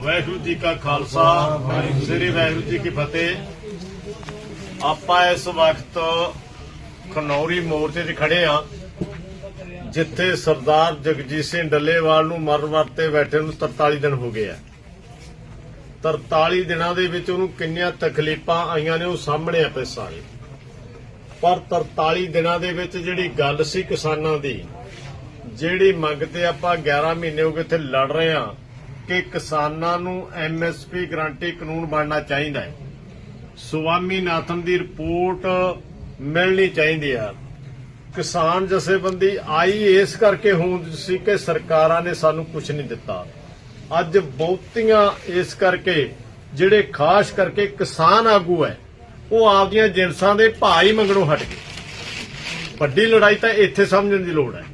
ਵਾਹਿਗੁਰੂ ਜੀ ਕਾ ਖਾਲਸਾ, ਸ੍ਰੀ ਵਾਹਿਗੁਰੂ ਜੀ ਕੀ ਫਤਿਹ। ਆਪਾਂ ਇਸ ਵਕਤ ਖਨੌਰੀ ਮੋਰਚੇ 'ਚ ਖੜੇ ਆ ਜਿੱਥੇ ਸਰਦਾਰ ਜਗਜੀਤ ਸਿੰਘ ਡੱਲੇਵਾਲ ਨੂੰ ਮਰਨ ਵਰਤੇ ਬੈਠੇ ਨੂੰ 43 ਦਿਨ ਹੋ ਗਏ ਆ। 43 ਦਿਨਾਂ ਦੇ ਵਿੱਚ ਉਹਨੂੰ ਕਿੰਨੀਆਂ ਤਕਲੀਫਾਂ ਆਈਆਂ ਨੇ ਉਹ ਸਾਹਮਣੇ ਆ ਪਏ ਸਾਰੇ। ਪਰ 43 ਦਿਨਾਂ ਦੇ ਵਿੱਚ ਜਿਹੜੀ ਗੱਲ ਸੀ ਕਿਸਾਨਾਂ ਦੀ, ਜਿਹੜੀ ਮੰਗ ਤੇ ਆਪਾਂ 11 ਮਹੀਨੇ ਹੋ ਗਏ ਇੱਥੇ ਲੜ ਰਹੇ ਆ ਕਿ ਕਿਸਾਨਾਂ ਨੂੰ ਐਮਐਸਪੀ ਗਰੰਟੀ ਕਾਨੂੰਨ ਬਣਨਾ ਚਾਹੀਦਾ ਹੈ। ਸੁਵਾਮੀਨਾਥਨ ਦੀ ਰਿਪੋਰਟ ਮਿਲਣੀ ਚਾਹੀਦੀ ਆ ਕਿਸਾਨ ਜਥੇਬੰਦੀ ਆਈ ਇਸ ਕਰਕੇ ਹੋਂਦ ਸੀ ਕਿ ਸਰਕਾਰਾਂ ਨੇ ਸਾਨੂੰ ਕੁਝ ਨਹੀਂ ਦਿੱਤਾ। ਅੱਜ ਬਹੁਤੀਆਂ ਇਸ ਕਰਕੇ, ਜਿਹੜੇ ਖਾਸ ਕਰਕੇ ਕਿਸਾਨ ਆਗੂ ਹੈ, ਉਹ ਆਪਦੀਆਂ ਜਿੰਸਾਂ ਦੇ ਭਾਅ ਹੀ ਮੰਗਣੋਂ ਹਟ ਗਏ। ਵੱਡੀ ਲੜਾਈ ਤਾਂ ਇੱਥੇ ਸਮਝਣ ਦੀ ਲੋੜ ਹੈ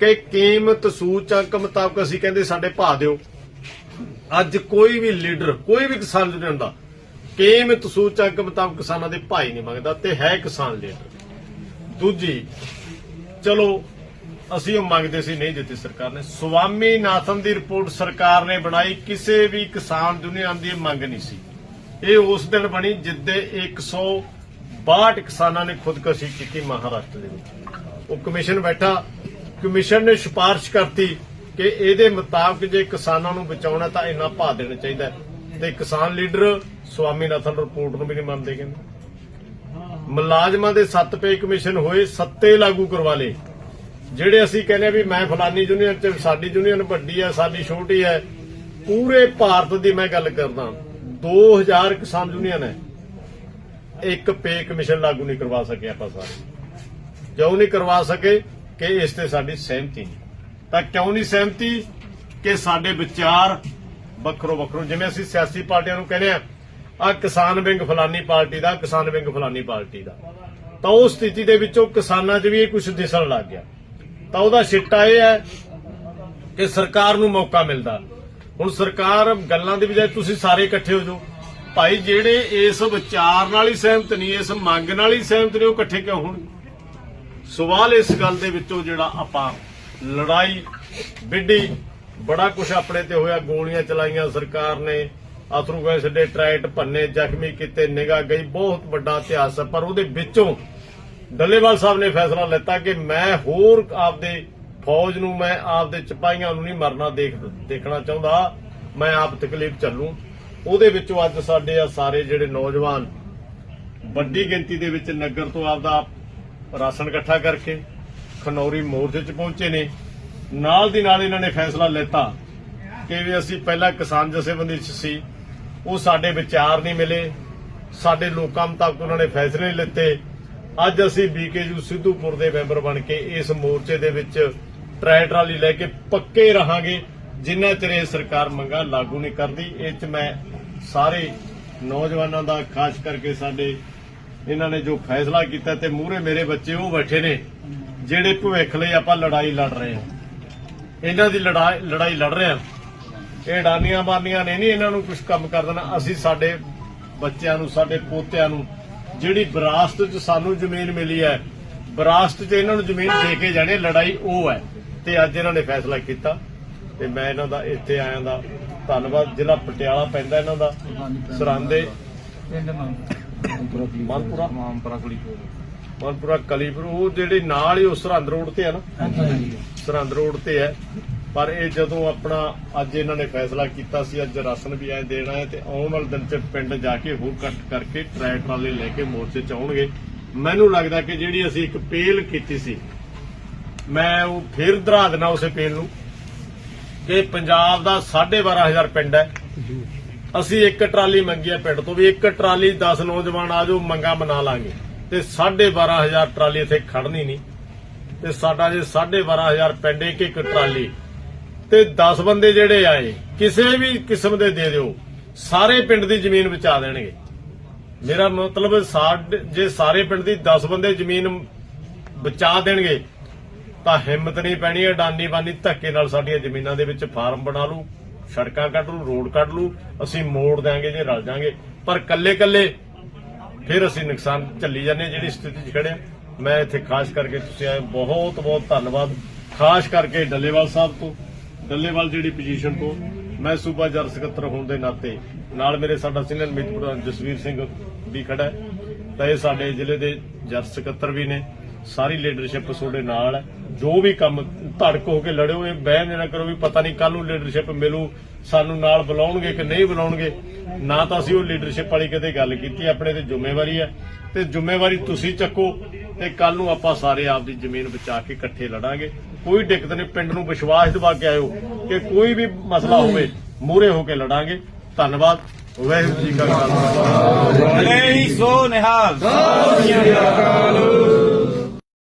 ਕਿ ਕੀਮਤ ਸੂਚਕ ਮੁਤਾਬਕ ਅਸੀਂ ਕਹਿੰਦੇ ਸਾਡੇ ਭਾਅ ਦਿਓ। ਅੱਜ ਕੋਈ ਵੀ ਲੀਡਰ, ਕੋਈ ਵੀ ਕਿਸਾਨ ਯੂਨੀਅਨ ਦਾ ਕੀਮਤ ਸੂਚਕ ਮੁਤਾਬਕ ਕਿਸਾਨਾਂ ਦੇ ਭਾਈ ਨਹੀਂ ਮੰਗਦਾ ਤੇ ਹੈ ਕਿਸਾਨ ਲੀਡਰ। ਦੂਜੀ, ਚਲੋ, ਅਸੀਂ ਉਹ ਮੰਗਦੇ ਸੀ, ਨਹੀਂ ਦਿੱਤੀ ਸਰਕਾਰ ਨੇ। ਸੁਵਾਮੀਨਾਥਨ ਦੀ ਰਿਪੋਰਟ ਸਰਕਾਰ ਨੇ ਬਣਾਈ, ਕਿਸੇ ਵੀ ਕਿਸਾਨ ਯੂਨੀਅਨ ਦੀ ਇਹ ਮੰਗ ਨਹੀਂ ਸੀ। ਇਹ ਉਸ ਦਿਨ ਬਣੀ ਜਿੱਦੇ 162 ਕਿਸਾਨਾਂ ਨੇ ਖੁਦਕੁਸ਼ੀ ਕੀਤੀ ਮਹਾਰਾਸ਼ਟਰ ਦੇ ਵਿੱਚ। ਉਹ ਕਮਿਸ਼ਨ ਬੈਠਾ, ਕਮਿਸ਼ਨ ਨੇ ਸਿਫਾਰਿਸ਼ ਕਰਤੀ ਕਿ ਇਹਦੇ ਮੁਤਾਬਕ ਜੇ ਕਿਸਾਨਾਂ ਨੂੰ ਬਚਾਉਣਾ ਤਾਂ ਇੰਨਾ ਭਾਅ ਦੇਣਾ ਚਾਹੀਦਾ ਤੇ ਕਿਸਾਨ ਲੀਡਰ ਸਵਾਮੀਨਾਥਨ ਰਿਪੋਰਟ ਨੂੰ ਵੀ ਨਹੀਂ ਮੰਨਦੇ ਕਹਿੰਦੇ। ਮੁਲਾਜ਼ਮਾਂ ਦੇ 7 ਪੇ ਕਮਿਸ਼ਨ ਹੋਏ, ਸੱਤੇ ਲਾਗੂ ਕਰਵਾ ਲਏ। ਜਿਹੜੇ ਅਸੀਂ ਕਹਿੰਦੇ ਆ ਵੀ ਮੈਂ ਫਲਾਨੀ ਯੂਨੀਅਨ ਚ, ਸਾਡੀ ਯੂਨੀਅਨ ਵੱਡੀ ਹੈ ਸਾਡੀ ਛੋਟੀ ਹੈ ਪੂਰੇ ਭਾਰਤ ਦੀ ਮੈਂ ਗੱਲ ਕਰਦਾ। 2000 ਕਿਸਾਨ ਯੂਨੀਅਨ ਹੈ। ਇੱਕ ਪੇ ਕਮਿਸ਼ਨ ਲਾਗੂ ਨਹੀਂ ਕਰਵਾ ਸਕੇ ਆਪਾਂ ਸਾਰੇ। ਕਿਉਂ ਨਹੀਂ ਕਰਵਾ ਸਕੇ, ਕਿ ਇਸ ਤੇ ਸਾਡੀ ਸਹਿਮਤੀ ਨਹੀਂ। ਤਾਂ ਕਿਉਂ ਨਹੀਂ ਸਹਿਮਤੀ ਕਿ ਸਾਡੇ ਵਿਚਾਰ ਵੱਖਰੋ ਵੱਖਰੋ, ਜਿਵੇਂ ਅਸੀਂ ਸਿਆਸੀ ਪਾਰਟੀਆਂ ਨੂੰ ਕਹਿੰਦੇ ਆ ਆ ਕਿਸਾਨ ਵਿੰਗ ਫਲਾਨੀ ਪਾਰਟੀ ਦਾ, ਕਿਸਾਨ ਵਿੰਗ ਫਲਾਨੀ ਪਾਰਟੀ ਦਾ। ਤਾਂ ਉਸ ਸਥਿਤੀ ਦੇ ਵਿੱਚੋਂ ਕਿਸਾਨਾਂ 'ਚ ਵੀ ਇਹ ਕੁਝ ਦਿਸਣ ਲੱਗ ਗਿਆ। ਤਾਂ ਉਹਦਾ ਸਿੱਟਾ ਇਹ ਹੈ ਕਿ ਸਰਕਾਰ ਨੂੰ ਮੌਕਾ ਮਿਲਦਾ। ਹੁਣ ਸਰਕਾਰ ਗੱਲਾਂ ਦੀ ਬਜਾਏ ਤੁਸੀਂ ਸਾਰੇ ਇਕੱਠੇ ਹੋ ਜਾਓ। ਭਾਈ, ਜਿਹੜੇ ਇਸ ਵਿਚਾਰ ਨਾਲ ਹੀ ਸਹਿਮਤ ਨਹੀਂ, ਇਸ ਮੰਗ ਨਾਲ ਹੀ ਸਹਿਮਤ ਨਹੀਂ ਉਹ ਇਕੱਠੇ ਕਿਉਂ ਹੋਣ? ਸਵਾਲ ਇਸ ਗੱਲ ਦੇ ਵਿੱਚੋਂ ਜਿਹੜਾ ਆਪਾਂ ਲੜਾਈ ਵਿੱਢੀ ਬੜਾ ਕੁਝ ਆਪਣੇ ਤੇ ਹੋਇਆ, ਗੋਲੀਆਂ ਚਲਾਈਆਂ ਸਰਕਾਰ ਨੇ। ਅਥਰੂ ਗਏ ਦੇ ਟਰੈਟ ਭੰਨੇ, ਜ਼ਖਮੀ ਕੀਤੇ, ਨਿਗਾਹ ਗਈ, ਬਹੁਤ ਵੱਡਾ ਇਤਿਹਾਸ ਹੈ। ਪਰ ਉਹਦੇ ਵਿੱਚੋਂ ਡੱਲੇਵਾਲ ਸਾਹਿਬ ਨੇ ਫੈਸਲਾ ਲਿੱਤਾ ਕਿ ਮੈਂ ਹੋਰ ਆਪਦੇ ਫੌਜ ਨੂੰ, ਮੈਂ ਆਪਦੇ ਸਿਪਾਹੀਆਂ ਨੂੰ ਨਹੀਂ ਮਰਨਾ ਦੇਖ, ਦੇਖਣਾ ਚਾਹੁੰਦਾ। ਮੈਂ ਆਪ ਤਕਲੀਫ ਚੱਲੂ। ਉਹਦੇ ਵਿੱਚੋਂ ਅੱਜ ਸਾਡੇ ਆ ਸਾਰੇ ਜਿਹੜੇ ਨੌਜਵਾਨ ਵੱਡੀ ਗਿਣਤੀ ਦੇ ਵਿੱਚ ਨਗਰ ਤੋਂ ਆਪਦਾ ਰਾਸ਼ਨ ਇਕੱਠਾ ਕਰਕੇ ਖਨੌਰੀ ਮੋਰਚੇ 'ਚ ਪਹੁੰਚੇ ਨੇ। ਨਾਲ ਦੀ ਨਾਲ ਇਹਨਾਂ ਨੇ ਫੈਸਲਾ ਲਿੱਤਾ ਕਿ ਵੀ ਅਸੀਂ ਪਹਿਲਾਂ ਕਿਸਾਨ ਜਥੇਬੰਦੀ 'ਚ ਸੀ, ਉਹ ਸਾਡੇ ਵਿਚਾਰ ਨਹੀਂ ਮਿਲੇ। ਸਾਡੇ ਲੋਕਾਂ ਮੁਤਾਬਕ ਉਹਨਾਂ ਨੇ ਫੈਸਲੇ ਨਹੀਂ ਲਿੱਤੇ। ਅੱਜ ਅਸੀਂ ਬੀਕੇਯੂ ਸਿੱਧੂਪੁਰ ਦੇ ਮੈਂਬਰ ਬਣ ਕੇ ਇਸ ਮੋਰਚੇ ਦੇ ਵਿੱਚ ਟਰਾਈ ਟਰਾਲੀ ਲੈ ਕੇ ਪੱਕੇ ਰਹਾਂਗੇ। ਜਿੰਨਾ ਚਿਰ ਇਹ ਸਰਕਾਰ ਮੰਗਾ ਲਾਗੂ ਨਹੀਂ ਕਰਦੀ, ਇਹ 'ਚ ਮੈਂ ਸਾਰੇ ਨੌਜਵਾਨਾਂ ਦਾ ਖਾਸ ਕਰਕੇ ਸਾਡੇ ਇਹਨਾਂ ਨੇ ਜੋ ਫੈਸਲਾ ਕੀਤਾ ਤੇ ਮੂਹਰੇ ਮੇਰੇ ਬੱਚੇ ਉਹ ਬੈਠੇ ਨੇ। ਜਿਹੜੇ ਭਵਿੱਖ ਲਈ ਆਪਾਂ ਲੜਾਈ ਲੜ ਰਹੇ ਹਾਂ। ਇਹਨਾਂ ਦੀ ਲੜਾਈ ਲੜਾਈ ਲੜ ਰਹੇ ਹਾਂ। ਇਹ ਡਾਨੀਆਂ ਬਾਨੀਆਂ ਨੇ ਨਹੀਂ ਇਹਨਾਂ ਨੂੰ ਕੁਝ ਕੰਮ ਕਰ ਦੇਣਾ। ਅਸੀਂ ਸਾਡੇ ਬੱਚਿਆਂ ਨੂੰ ਸਾਡੇ ਪੋਤਿਆਂ ਨੂੰ ਜਿਹੜੀ ਵਿਰਾਸਤ 'ਚ ਸਾਨੂੰ ਜ਼ਮੀਨ ਮਿਲੀ ਹੈ ਵਿਰਾਸਤ 'ਚ ਇਹਨਾਂ ਨੂੰ ਜ਼ਮੀਨ ਦੇ ਕੇ ਜਾਣੇ ਲੜਾਈ ਉਹ ਹੈ। ਤੇ ਅੱਜ ਇਹਨਾਂ ਨੇ ਫੈਸਲਾ ਕੀਤਾ। ਤੇ ਮੈਂ ਇਹਨਾਂ ਦਾ ਇੱਥੇ ਆਇਆਂ ਦਾ ਧੰਨਵਾਦ। ਜ਼ਿਲ੍ਹਾ ਪਟਿਆਲਾ ਪੈਂਦਾ ਇਹਨਾਂ ਦਾ। ਸਰਾਂਦੇ ਪਿੰਡ ਮਨਪੁਰਾ। ਮਾਮਪੁਰਾ ਕੁੜੀ ਮਨਪੁਰਾ ਕਲੀਪੁਰ ਉਹ ਜਿਹੜੇ ਨਾਲ ਹੀ ਉਸ ਸਰਹੰਦ ਰੋਡ ਤੇ ਆ ਨਾ। ਸਰਹੰਦ ਰੋਡ ਤੇ ਹੈ। ਪਰ ਇਹ ਜਦੋਂ ਆਪਣਾ ਅੱਜ ਇਹਨਾਂ ਨੇ ਫੈਸਲਾ ਕੀਤਾ ਸੀ ਅੱਜ ਰਾਸ਼ਨ ਵੀ ਐ ਦੇਣਾ ਹੈ ਤੇ ਆਉਣ ਵਾਲੇ ਦਿਨ ਚ ਪਿੰਡ ਜਾ ਕੇ ਹੋਰ ਕੱਟ ਕਰਕੇ ਟਰੈਕ ਟਰਾਲੇ ਲੈ ਕੇ ਮੋਰਚੇ ਚ ਆਉਣਗੇ। ਮੈਨੂੰ ਲੱਗਦਾ ਕਿ ਜਿਹੜੀ ਅਸੀਂ ਇੱਕ ਪੇਲ ਕੀਤੀ ਸੀ ਮੈਂ ਉਹ ਫਿਰ ਦਰਾ ਦੇਣਾ ਉਸੇ ਪੇਲ ਨੂੰ ਕਿ ਪੰਜਾਬ ਦਾ 12500 ਪਿੰਡ ਹੈ। ਅਸੀਂ ਇੱਕ ਟਰਾਲੀ ਮੰਗੀ ਹੈ ਪਿੰਡ ਤੋਂ ਵੀ ਇੱਕ ਟਰਾਲੀ 10 ਨੌਜਵਾਨ ਆ ਜਾਓ ਮੰਗਾ ਮਨਾ ਲਾਂਗੇ। ਤੇ 12500 ਟਰਾਲੀ ਇੱਥੇ ਖੜਨੀ ਨਹੀਂ। ਤੇ ਸਾਡਾ ਜੇ 12500 ਪਿੰਡ ਇੱਕ ਇੱਕ ਟਰਾਲੀ ਤੇ 10 ਬੰਦੇ ਜਿਹੜੇ ਆਏ, ਕਿਸੇ ਵੀ ਕਿਸਮ ਦੇ ਦੇ ਦਿਓ, ਸਾਰੇ ਪਿੰਡ ਦੀ ਜ਼ਮੀਨ ਬਚਾ ਦੇਣਗੇ। ਮੇਰਾ ਮਤਲਬ ਸਾਡੇ ਜੇ ਸਾਰੇ ਪਿੰਡ ਦੀ 10 ਬੰਦੇ ਜ਼ਮੀਨ ਬਚਾ ਦੇਣਗੇ, ਤਾਂ ਹਿੰਮਤ ਨਹੀਂ ਪੈਣੀ, ਅਡਾਨੀ ਬਾਨੀ ਧੱਕੇ ਨਾਲ ਸਾਡੀਆਂ ਜ਼ਮੀਨਾਂ ਦੇ ਵਿੱਚ ਫਾਰਮ ਬਣਾ ਲੂ ਸੜਕਾਂ ਕੱਢ ਲੂ ਰੋਡ ਕੱਢ ਲੂ ਅਸੀਂ ਮੋੜ ਦਿਆਂਗੇ ਜੇ ਰਲ ਜਾਾਂਗੇ। ਪਰ ਕੱਲੇ ਕੱਲੇ ਫਿਰ ਅਸੀਂ ਨੁਕਸਾਨ ਝੱਲੀ ਜਾਂਦੇ ਹਾਂ ਜਿਹੜੀ ਸਥਿਤੀ 'ਚ ਖੜੇ ਹਾਂ। ਮੈਂ ਇੱਥੇ ਖਾਸ ਕਰਕੇ ਤੁਸੀਂ ਆਏ ਬਹੁਤ ਬਹੁਤ ਧੰਨਵਾਦ। ਖਾਸ ਕਰਕੇ ਡੱਲੇਵਾਲ ਸਾਹਿਬ ਤੋਂ, ਡੱਲੇਵਾਲ ਜਿਹੜੀ ਪੋਜੀਸ਼ਨ ਤੋਂ ਮੈਂ ਸੂਬਾ ਜਰ ਸਕੱਤਰ ਹੋਣ ਦੇ ਨਾਤੇ, ਨਾਲ ਮੇਰੇ ਸਾਡਾ ਸੀਨੀਅਰ ਮੀਤ ਪ੍ਰਧਾਨ ਜਸਵੀਰ ਸਿੰਘ ਵੀ ਖੜਾ ਹੈ। ਤਾਂ ਇਹ ਸਾਡੇ ਜ਼ਿਲ੍ਹੇ ਦੇ ਜਰ ਸਕੱਤਰ ਵੀ ਨੇ। ਸਾਰੀ ਲੀਡਰਸ਼ਿਪ ਤੁਹਾਡੇ ਨਾਲ ਹੈ। ਜੋ ਵੀ ਕੰਮ ਧੜਕ ਹੋ ਕੇ ਲੜਿਓ, ਇਹ ਬਹਿਮ ਨਾ ਕਰੋ ਵੀ ਪਤਾ ਨਹੀਂ ਕੱਲ ਨੂੰ ਲੀਡਰਸ਼ਿਪ ਮਿਲੂ, ਸਾਨੂੰ ਨਾਲ ਬੁਲਾਉਣਗੇ ਕਿ ਨਹੀਂ ਬੁਲਾਉਣਗੇ। ਨਾ ਤਾਂ ਅਸੀਂ ਉਹ ਲੀਡਰਸ਼ਿਪ ਵਾਲੀ ਕਦੇ ਗੱਲ ਕੀਤੀ, ਆਪਣੇ ਤੇ ਜ਼ਿੰਮੇਵਾਰੀ ਹੈ। ਤੇ ਜ਼ਿੰਮੇਵਾਰੀ ਤੁਸੀਂ ਚੱਕੋ ਤੇ ਕੱਲ ਨੂੰ ਆਪਾਂ ਸਾਰੇ ਆਪ ਦੀ ਜ਼ਮੀਨ ਬਚਾ ਕੇ ਇਕੱਠੇ ਲੜਾਂਗੇ। ਕੋਈ ਦਿੱਕਤ ਨਹੀਂ, ਪਿੰਡ ਨੂੰ ਵਿਸ਼ਵਾਸ ਦਿਵਾ ਕੇ ਆਇਓ ਕਿ ਕੋਈ ਵੀ ਮਸਲਾ ਹੋਵੇ ਮੂਰੇ ਹੋ ਕੇ ਲੜਾਂਗੇ। ਧੰਨਵਾਦ। ਵਾਹਿਗੁਰੂ ਜੀ ਕਾ ਖਾਲਸਾ। ਨਹੀਂ ਸੋ ਨਿਹਾਲ।